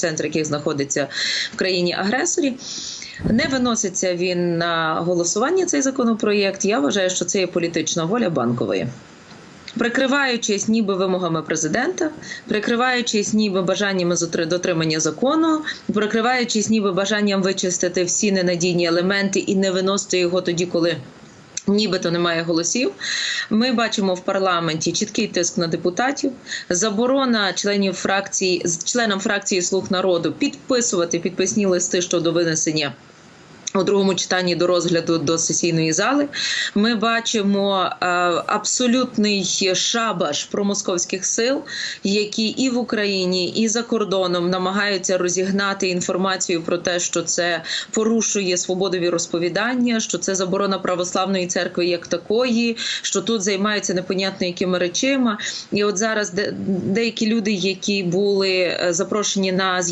центр яких знаходиться в країні агресорі. Не виноситься він на голосування цей законопроєкт. Я вважаю, що це є політична воля банкової. Прикриваючись ніби вимогами президента, прикриваючись ніби бажаннями дотримання закону, прикриваючись ніби бажанням вичистити всі ненадійні елементи і не виносити його тоді, коли Нібито немає голосів. Ми бачимо в парламенті чіткий тиск на депутатів, заборона членів фракції членам фракції Слуг народу підписувати підписні листи щодо винесення. У другому читанні до розгляду до сесійної зали ми бачимо е, абсолютний шабаш промосковських сил, які і в Україні, і за кордоном намагаються розігнати інформацію про те, що це порушує свободові розповідання, що це заборона православної церкви як такої, що тут займаються непонятно якими речима. І от зараз де, деякі люди, які були е, запрошені на з'їзд